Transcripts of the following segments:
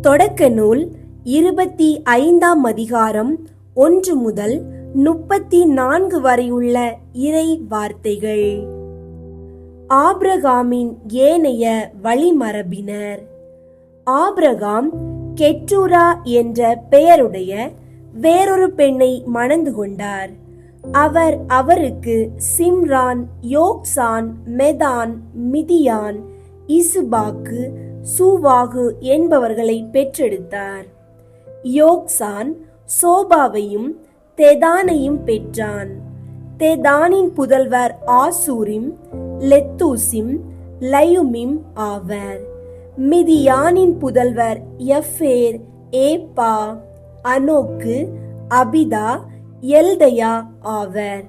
தொடக்க நூல் இருபத்தி ஐந்தாம் அதிகாரம் ஒன்று முதல் முப்பத்தி நான்கு வரையுள்ள இறை வார்த்தைகள். ஆப்ரகாமின் ஏனைய வழிமரபினர். ஆப்ரகாம் கெட்டூரா என்ற பெயருடைய வேறொரு பெண்ணை மணந்து கொண்டார். அவர் அவருக்கு சிம்ரான் யோக்சான் மெதான் மிதியான் இசுபாக்கு சூவாகு என்பவர்களை பெற்றெடுத்தார். யோக்சான் சோபாவையும் தெதானையும் பெற்றான். தெதானின் புதல்வர் ஆசூரிம் லெத்தூசிம் லயுமிம் ஆவர். மிதியானின் புதல்வர் எஃபேர் ஏப்பா அனோக்கு அபிதா எல்தயா ஆவர்.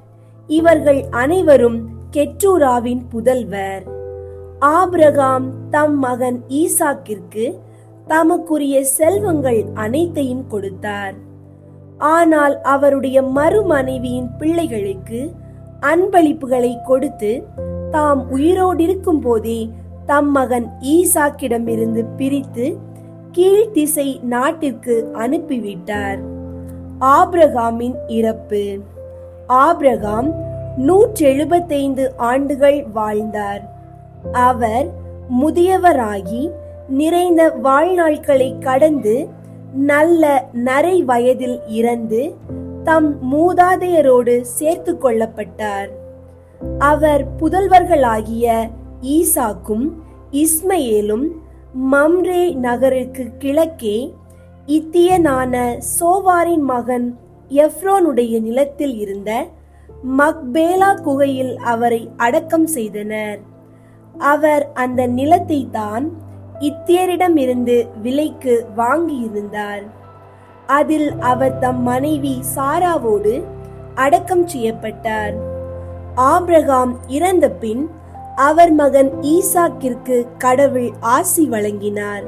இவர்கள் அனைவரும் கெட்டூராவின் புதல்வர். ஆபிரகாம் தம் மகன் ஈசாக்கிற்கு தமக்குரிய செல்வங்கள் அனைத்தையும் கொடுத்தார். ஆனால் அவருடைய மறுமனைவியின் பிள்ளைகளுக்கு அன்பளிப்புகளை கொடுத்து தாம் உயிரோடிருக்கும் போதே தம் மகன் ஈசாக்கிடமிருந்து பிரித்து கீழ்த்திசை நாட்டிற்கு அனுப்பிவிட்டார். ஆபிரகாமின் இறப்பு. ஆபிரகாம் நூற்றெழுபத்தைந்து ஆண்டுகள் வாழ்ந்தார். அவர் முதியவராகி நிறைந்த வாழ்நாட்களை கடந்து நல்ல நரை வயதில் இறந்து தம் மூதாதையரோடு சேர்த்து கொள்ளப்பட்டார். அவர் புதல்வர்களாகிய ஈசாக்கும் இஸ்மயேலும் மம்ரே நகருக்கு கிழக்கே இத்தியனான சோவாரின் மகன் எஃப்ரோனுடைய நிலத்தில் இருந்த மக்பேலா குகையில் அவரை அடக்கம் செய்தனர். அவர் அந்த நிலத்தை தான் இத்தியரிடமிருந்து விலைக்கு வாங்கியிருந்தார். அதில் அவர் தம் மனைவி சாராவோடு அடக்கம் செய்யப்பட்டார். ஆபிரகாம் இறந்த பின் அவர் மகன் ஈசாக்கிற்கு கடவுள் ஆசி வழங்கினார்.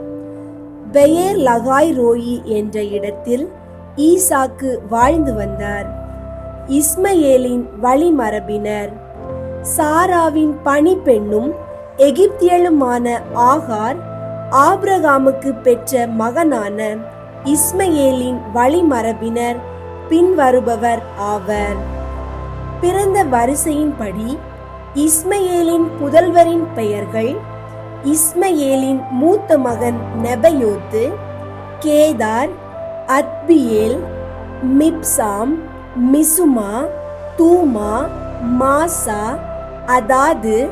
பெயர் லகாய் ரோயி என்ற இடத்தில் ஈசாக்கு வாழ்ந்து வந்தார். இஸ்மயேலின் வழிமரபினர். சாராவின் பணிப்பெண்ணும் எகிப்தியலுமான ஆகார் ஆபிரகாமுக்கு பெற்ற மகனான இஸ்மயேலின் வழிமரபினர் பின்வருபவர் ஆவர். பிறந்த வரிசையின்படி இஸ்மயேலின் புதல்வரின் பெயர்கள் இஸ்மயேலின் மூத்த மகன் Nebaioth Kedar Adbeel Mibsam Mishma Dumah Massa Hadad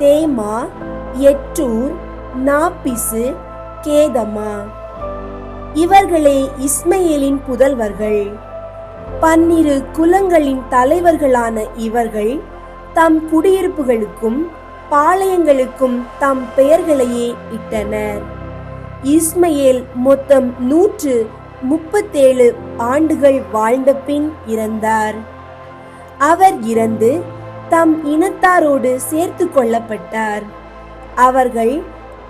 Tema எட்டூர் நாப்பிசு கேதமா. இவர்களே இஸ்மையேலின் புதல்வர்கள். பன்னிரு குலங்களின் தலைவர்களான இவர்கள் தம் குடியிருப்புகளுக்கும் பாளையங்களுக்கும் தம் பெயர்களையே இட்டனர். இஸ்மையேல் மொத்தம் நூற்று முப்பத்தேழு ஆண்டுகள் வாழ்ந்த பின் இறந்தார். அவர் இறந்து தம் இனத்தாரோடு சேர்த்து கொள்ளப்பட்டார். அவர்கள்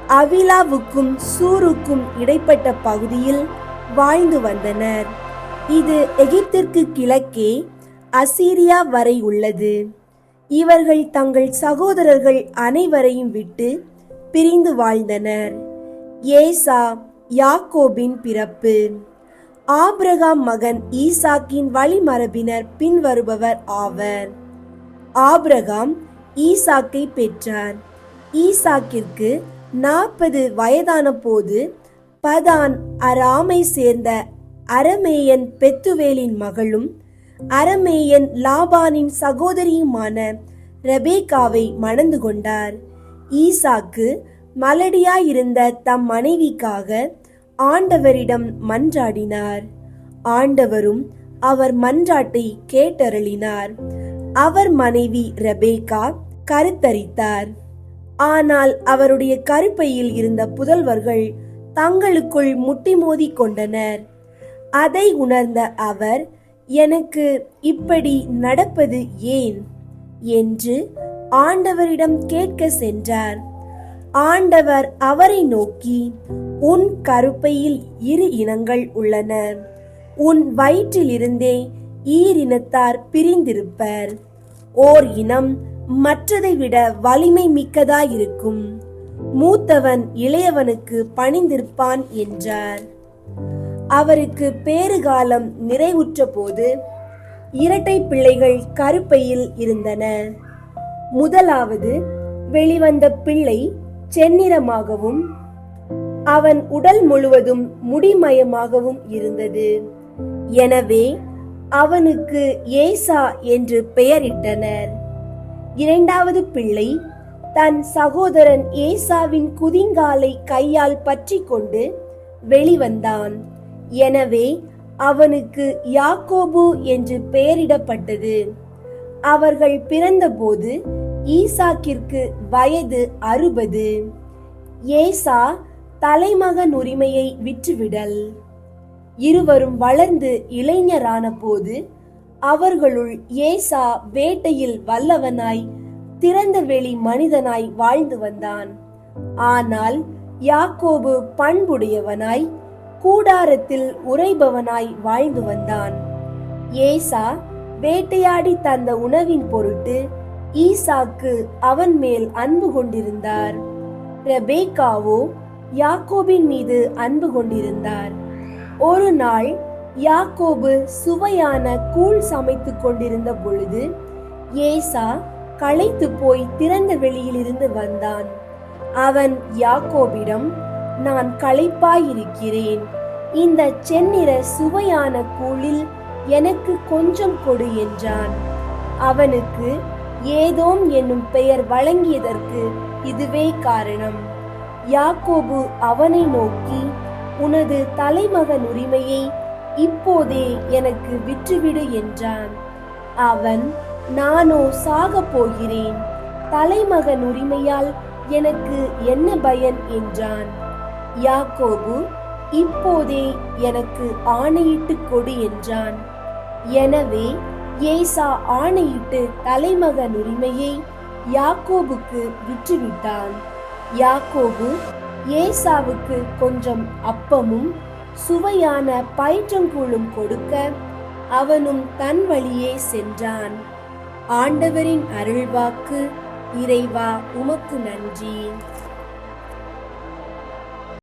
அவிலாவுக்கும் சூருக்கும் இடைப்பட்ட பகுதியில் வாழ்ந்து வந்தனர். இது எகிப்திற்கு கிழக்கே அசீரியா வரை உள்ளது. இவர்கள் தங்கள் சகோதரர்கள் அனைவரையும் விட்டு பிரிந்து வாழ்ந்தனர். ஏசா யாக்கோபின் பிறப்பு. ஆப்ரகாம் மகன் ஈசாக்கின் வழிமரபினர் பின்வருபவர் ஆவர். ஆபிரகாம் ஈசாக்கை பெற்றார். ஈசாக்கிற்கு நாற்பது வயதான போது பதான் அராமை சேர்ந்த அரமேயன் பெத்துவேலின் மகளும் அரமேயன் லாபானின் சகோதரியுமான ரெபேக்காவை மணந்து கொண்டார். ஈசாக்கு மலடியாயிருந்த தம் மனைவிக்காக ஆண்டவரிடம் மன்றாடினார். ஆண்டவரும் அவர் மன்றாட்டை கேட்டருளினார். அவர் மனைவி ரெபேகா கருத்தரித்தார். ஆனால் அவருடைய கருப்பையில் இருந்த புதல்வர்கள் தங்களுக்குள் முட்டி மோதி கொண்டனர். அதை உணர்ந்த அவர் எனக்கு இப்படி நடப்பது ஏன்? என்று ஆண்டவரிடம் கேட்க சென்றார். ஆண்டவர் அவரை நோக்கி உன் கருப்பையில் இரு இனங்கள் உள்ளன. உன் வயிற்றிலிருந்தே ஈரினத்தார் பிரிந்திருப்பர். ஓர் இனம் மற்றதை விட வலிமை மிக்கதாயிருக்கும். மூத்தவன் இளையவனுக்கு பணிந்திருப்பான் என்றார். அவருக்கு பேறுகாலம் நிறைவுற்ற போது இரட்டை பிள்ளைகள் கருப்பையில் இருந்தன. முதலாவது வெளிவந்த பிள்ளை செந்நிறமாகவும் அவன் உடல் முழுவதும் முடிமயமாகவும் இருந்தது. எனவே அவனுக்கு ஏசா என்று பெயரிட்டனர். இரண்டாவது பிள்ளை தன் சகோதரன் ஏசாவின் குதிங்காலை கையால் பற்றி கொண்டு வெளிவந்தான். எனவே அவனுக்கு யாக்கோபு என்று பெயரிடப்பட்டது. அவர்கள் பிறந்தபோது ஈசாக்கிற்கு வயது அறுபது. ஏசா தலைமகன் உரிமையை விற்றுவிடல். இருவரும் வளர்ந்து இளைஞரான போது அவர்களுள் ஏசா வேட்டையில் வல்லவனாய் திறந்த வெளி மனிதனாய் வாழ்ந்து வந்தான். ஆனால் யாக்கோபு பண்புடையவனாய் கூடாரத்தில் உறைபவனாய் வாழ்ந்து வந்தான். ஏசா வேட்டையாடி தந்த உணவின் பொருட்டு ஈசாக்கு அவன் மேல் அன்பு கொண்டிருந்தார். ரெபேக்காவோ யாக்கோபின் மீது அன்பு கொண்டிருந்தார். ஒரு நாள் யாக்கோபு சுவையான கூழ் சமைத்துக் கொண்டிருந்த பொழுது ஏசா களைத்து போய் திறந்த வெளியிலிருந்து வந்தான். அவன் யாக்கோபிடம் நான் களைப்பாயிருக்கிறேன். இந்த செந்நிற சுவையான கூழில் எனக்கு கொஞ்சம் கொடு என்றான். அவனுக்கு ஏதோம் என்னும் பெயர் வழங்கியதற்கு இதுவே காரணம். யாக்கோபு அவனை நோக்கி உனது தலைமகன் உரிமையை இப்போதே எனக்கு விற்றுவிடு என்றான். அவன் நானோ சாகப் போகிறேன். தலைமகன் உரிமையால் எனக்கு என்ன பயன்? என்றான். யாக்கோபு இப்போதே எனக்கு ஆணையிட்டு கொடு என்றான். எனவே ஏசா ஆணையிட்டு தலைமகன் உரிமையை யாக்கோபுக்கு விற்றுவிட்டான். யாக்கோபு ஏசாவுக்கு கொஞ்சம் அப்பமும் சுவையான பயிற்றங்கூழும் கொடுக்க அவனும் தன் வழியே சென்றான். ஆண்டவரின் அருள்வாக்கு இறைவா உமக்கு நன்றி.